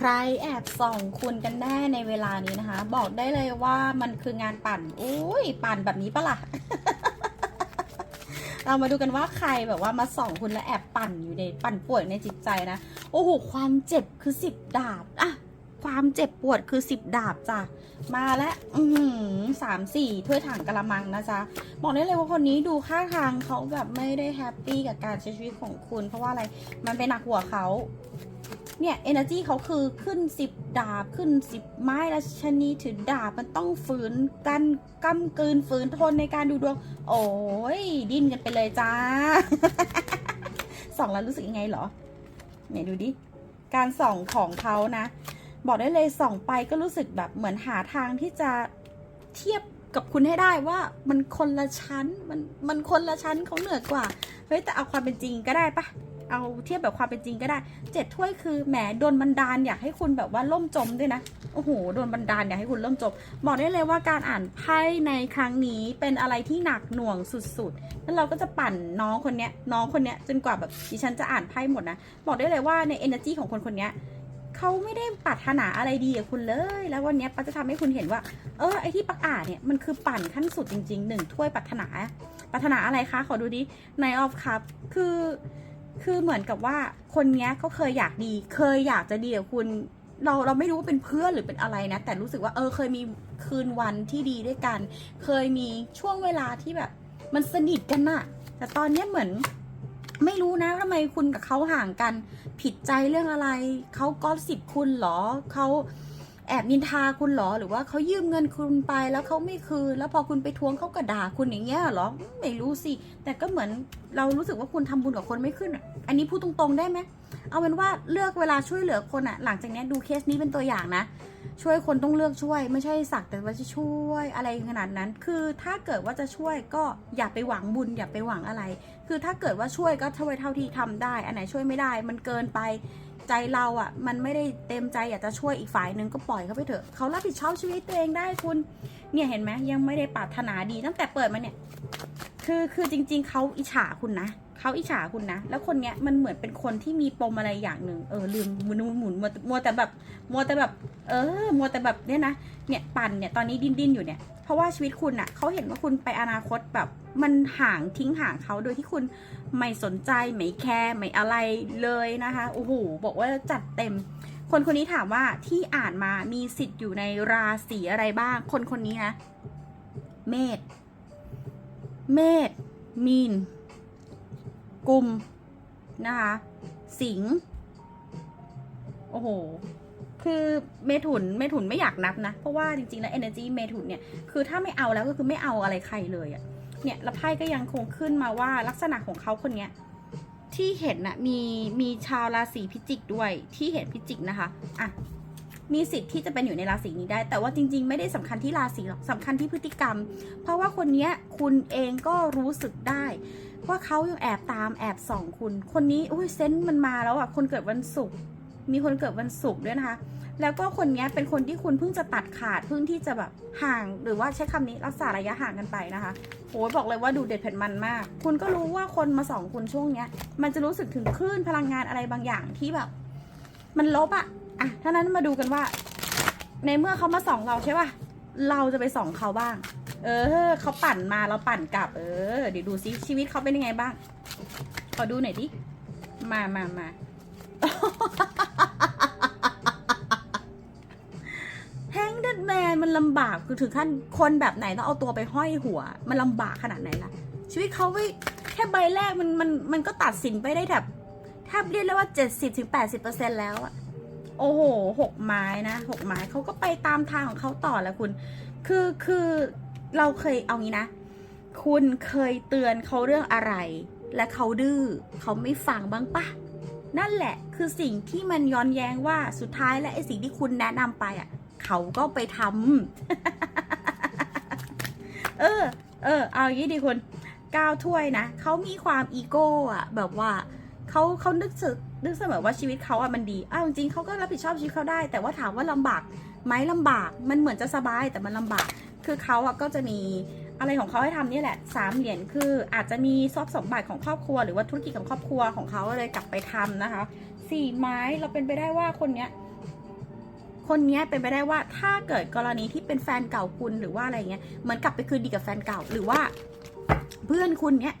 ใครแอบส่องคุณกันแน่ในเวลานี้นะคะ บอกได้เลยว่ามันคืองานปั่นอุ้ยปั่นแบบนี้ปะล่ะ เรามาดูกันว่าใครแบบว่ามาส่องคุณและแอบปั่นอยู่ในปั่นป่วยในจิตใจนะโอ้โหความเจ็บคือสิบดาบอะความเจ็บปวดคือสิบดาบจ้ะมาแล้วอืสามสี่ถ้วยถังกะละมังนะจ๊ะบอกได้เลยว่าคนนี้ดูท่าทางเขาแบบไม่ได้แฮปปี้กับการใช้ชีวิตของคุณ เพราะว่าอะไรมันเป็นหนักหัวเขา เนี่ย energy เขาคือขึ้นสิบดาบขึ้นสิบไม้แล้วชนีถือดาบมันต้องฝืนกันกำกืนฝืนทนในการดูดวง โอ้ยดิ้นกันไปเลยจ้าส่องแล้วรู้สึกยังไงเหรอไหนดูดิ การส่องของเขานะ บอกได้เลยส่องไปก็รู้สึกแบบเหมือนหาทางที่จะเทียบ กับคุณให้ได้ว่ามันคนละชั้นมันมันคนละชั้นเขาเหนือกว่าเฮ้ยแต่เอาความเป็นจริงก็ได้ปะเอาเทียบแบบความเป็นจริงก็ได้เจ็ดถ้วยคือแหมโดนบันดาลอยากให้คุณแบบว่าล่มจมด้วยนะโอ้โหโดนบันดาลอยากให้คุณล่มจมบอกได้เลยว่าการอ่านไพ่ในครั้งนี้เป็นอะไรที่หนักหน่วงสุดๆแล้วเราก็จะปั่นน้องคนเนี้ยน้องคนเนี้ยจนกว่าแบบดิฉันจะอ่านไพ่หมดนะบอกได้เลยว่าใน energy ของคนคนเนี้ย เขาไม่ได้ปรารถนาอะไรดีกับคุณเลย แล้ววันนี้ปักจะทำให้คุณเห็นว่า เออไอที่ปักอ่านเนี่ยมันคือปั่นขั้นสุดจริงๆหนึ่งถ้วยปรารถนาปรารถนาอะไรคะขอดูดิในออฟครับคือคือเหมือนกับว่าคนเนี้ยเขาเคยอยากดี เคยอยากจะดีกับคุณ เราเราไม่รู้ว่าเป็นเพื่อนหรือเป็นอะไรนะ แต่รู้สึกว่าเออเคยมีคืนวันที่ดีด้วยกัน เคยมีช่วงเวลาที่แบบ มันสนิทกันน่ะแต่ตอนเนี้ยเหมือน ไม่รู้นะทำไมคุณกับเขาห่างกัน ผิดใจเรื่องอะไร เขาก็สิบคุณเหรอเขา แอบนินทาคุณหรอ หรือว่าเขายืมเงินคุณไปแล้วเขาไม่คืน แล้วพอคุณไปทวงเขาก็ด่าคุณอย่างเงี้ยเหรอ ไม่รู้สิ แต่ก็เหมือนเรารู้สึกว่าคุณทำบุญกับคนไม่ขึ้น อันนี้พูดตรงๆได้ไหม เอาเป็นว่าเลือกเวลาช่วยเหลือคนอะหลังจากนี้ดูเคสนี้เป็นตัวอย่างนะ ช่วยคนต้องเลือกช่วย ไม่ใช่สักแต่ว่าจะช่วยอะไรขนาดนั้น คือถ้าเกิดว่าจะช่วยก็อย่าไปหวังบุญอย่าไปหวังอะไร คือถ้าเกิดว่าช่วยก็ช่วยเท่าที่ทำได้ อันไหนช่วยไม่ได้มันเกินไป ใจเราอะ่ะ มันไม่ได้เต็มใจอยากจะช่วยอีกฝ่ายหนึ่งก็ปล่อยเขาไปเถอะเขารับผิดชอบชีวิตตัวเองได้คุณ เนี่ยเห็นไหมยังไม่ได้ปรารถนาดีตั้งแต่เปิดมาเนี่ย คือคือจริง ๆเขาอิจฉาคุณนะ เขาอิจฉาคุณนะ แล้วคนเนี้ยมันเหมือนเป็นคนที่มีปมอะไรอย่างหนึ่งเออลืมหมุนหมุนมัวมัวแต่แบบมัวแต่แบบ เออ มัวแต่แบบเนี่ยนะเนี่ยปั่นเนี่ยตอนนี้ดิ้นดิ้นอยู่เนี่ยเพราะว่าชีวิตคุณอะเขาเห็นว่าคุณไปอนาคตแบบ มันห่างทิ้งห่างเขาโดยที่คุณไม่สนใจไม่แคร์ไม่อะไรเลยนะคะโอ้โหบอกว่าจัดเต็ม คนคนนี้ถามว่าที่อ่านมามีสิทธิ์อยู่ในราศีอะไรบ้าง คนคนนี้นะเมษเมษมีน กุมนะคะ สิงห์โอ้โห คือเมถุนเมถุนไม่อยากนับนะ เพราะว่าจริงๆแล้ว energy เมถุนเนี่ย คือถ้าไม่เอาแล้วก็คือไม่เอาอะไรใครเลยอะเนี่ยแล้วไพ่ก็ยังคงขึ้นมาว่าลักษณะของเขาคนเนี้ยที่เห็นนะมีมีชาวราศีพิจิกด้วยที่เห็นพิจิกนะคะ อะ มีสิทธิ์ที่จะเป็นอยู่ในราศีนี้ได้ แต่ว่าจริง ๆ ไม่ได้สำคัญที่ราศีหรอกสำคัญที่พฤติกรรม เพราะว่าคนนี้คุณเองก็รู้สึกได้ว่าเขายังแอบตามแอบส่องคุณ คนนี้อุ้ยเซนต์มันมาแล้วอะคนเกิดวันศุกร์มีคนเกิดวันศุกร์ด้วยนะคะ แล้วก็คนนี้เป็นคนที่คุณเพิ่งจะตัดขาดเพิ่งที่จะแบบห่างหรือว่าใช้คำนี้รักษาระยะห่างกันไปนะคะโอ้ยบอกเลยว่าดูเด็ดเผ็ดมันมาก คุณก็รู้ว่าคนมาสองคุณช่วงเนี้ย มันจะรู้สึกถึงคลื่นพลังงานอะไรบางอย่างที่แบบ มันลบอะ อะถ้านั้นมาดูกันว่า ในเมื่อเขามาส่องเราใช่ป่ะ เราจะไปส่องเขาบ้าง เออเขาปั่นมาเราปั่นกลับ เออ เดี๋ยวดูซิชีวิตเขาเป็นยังไงบ้าง ขอดูหน่อยดิ มามามาแฮงเดดแมนมันลำบากคือถึงขั้นคนแบบไหนต้องเอาตัวไปห้อยหัว มันลำบากขนาดไหนล่ะ ชีวิตเขาไม่แค่ใบแรกมันมันมันก็ตัดสินไปได้แบบแทบเรียกได้ว่าเจ็ดสิบถึงแปดสิบเปอร์เซ็นแล้วอะ โอ้โหหกไม้นะหกไม้เขาก็ไปตามทางของเขาต่อแหล้วคุณ คือคือเราเคยเอางี้นะ คุณเคยเตือนเขาเรื่องอะไร และเขาดื้อเขาไม่ฟังบ้างปะนั่นแหละคือสิ่งที่มันย้อนแย้งว่าสุดท้ายและไอสิ่งที่คุณแนะนำไปอะ เขาก็ไปทำเออ เออ เอาอยี้ดีคุณก้าวถ้วยนะเขามีความอีโก้อะแบบว่า เขาเขานึกสึกนึกเสมอว่าชีวิตเขาอะมันดีอ้าวจริงเขาก็รับผิดชอบชีวิตเขาได้ แต่ว่าถามว่าลำบากไหมลำบาก มันเหมือนจะสบายแต่มันลำบาก คือเขาอะก็จะมีอะไรของเขาให้ทำนี่แหละสามเหรียญคืออาจจะมีทรัพย์สมบัติของครอบครัว หรือว่าธุรกิจของครอบครัวของเขาเลยกลับไปทำนะคะสี่ไม้เราเป็นไปได้ว่าคนเนี้ยคนเนี้ยเป็นไปได้ว่าถ้าเกิดกรณีที่เป็นแฟนเก่าคุณหรือว่าอะไรเงี้ยเหมือนกลับไปคืนดีกับแฟนเก่าหรือว่า เพื่อนคุณเนี้ย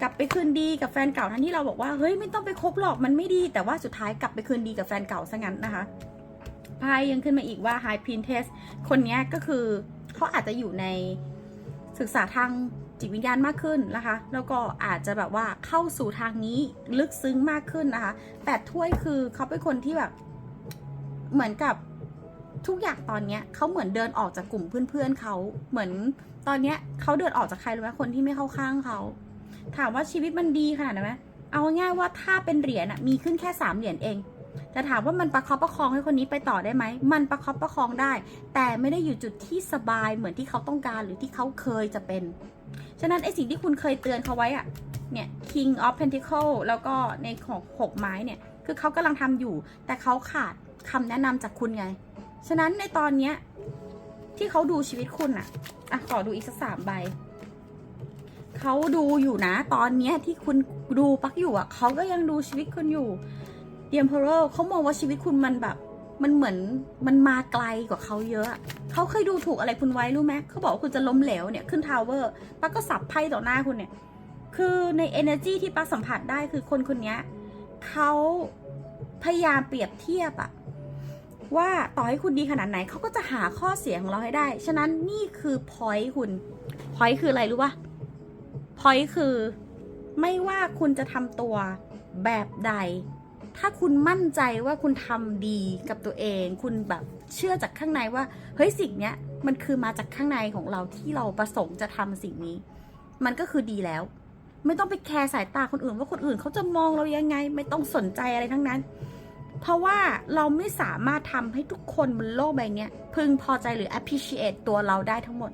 กลับไปคืนดีกับแฟนเก่าทั้งที่เราบอกว่าเฮ้ยไม่ต้องไปคบหรอกมันไม่ดี แต่ว่าสุดท้ายกลับไปคืนดีกับแฟนเก่าซะงั้นนะคะไพ่ยังขึ้นมาอีกว่า High Princess คนนี้ก็คือเขาอาจจะอยู่ในศึกษาทางจิตวิญญาณมากขึ้นนะคะ แล้วก็อาจจะแบบว่าเข้าสู่ทางนี้ลึกซึ้งมากขึ้นนะคะแปดถ้วยคือเขาเป็นคนที่แบบเหมือนกับทุกอย่างตอนเนี้ยเขาเหมือนเดินออกจากกลุ่มเพื่อนๆเขาเหมือนตอนเนี้ยเขาเดินออกจากใครรู้ไหมคนที่ไม่เข้าข้างเขา ถามว่าชีวิตมันดีขนาดนั้นไหมเอาง่ายว่าถ้าเป็นเหรียญอะมีขึ้นแค่สามเหรียญเองแต่ถามว่ามันประคับประคองให้คนนี้ไปต่อได้ไหม มันประคับประคองได้ แต่ไม่ได้อยู่จุดที่สบายเหมือนที่เขาต้องการหรือที่เขาเคยจะเป็น ฉะนั้นไอสิ่งที่คุณเคยเตือนเขาไว้อะเนี่ย King of Pentacle แล้วก็ในของหกไม้เนี่ย คือเขากำลังทำอยู่ แต่เขาขาดคำแนะนำจากคุณไง ฉะนั้นในตอนเนี้ยที่เขาดูชีวิตคุณอะอะขอดูอีกสักสามใบ เขาดูอยู่นะ ตอนเนี้ยที่คุณดูปักอยู่อะเขาก็ยังดูชีวิตคุณอยู่เดียมเพโรเขามองว่าชีวิตคุณมันแบบ มันเหมือนมันมาไกลกว่าเขาเยอะ เขาเคยดูถูกอะไรคุณไว้รู้ไหมเขาบอกว่าคุณจะล้มเหลวเนี่ยขึ้นทาวเวอร์ปักก็สับไพ่ต่อหน้าคุณเนี่ย คือใน energy ที่ปักสัมผัสได้คือคนคนนี้เขาพยายามเปรียบเทียบอะว่าต่อให้คุณดีขนาดไหนเขาก็จะหาข้อเสียของเราให้ได้ ฉะนั้นนี่คือ point คุณ point คืออะไรรู้ปะ point คือ ไม่ว่าคุณจะทำตัวแบบใด ถ้าคุณมั่นใจว่าคุณทำดีกับตัวเอง คุณแบบเชื่อจากข้างในว่า เฮ้ยสิ่งเนี้ยมันคือมาจากข้างในของเราที่เราประสงค์จะทำสิ่งนี้ มันก็คือดีแล้ว ไม่ต้องไปแคร์สายตาคนอื่น ว่าคนอื่นเขาจะมองเรายังไง ไม่ต้องสนใจอะไรทั้งนั้น เพราะว่าเราไม่สามารถทำให้ทุกคนบนโลกใบนี้พึงพอใจหรือ appreciate ตัวเราได้ทั้งหมด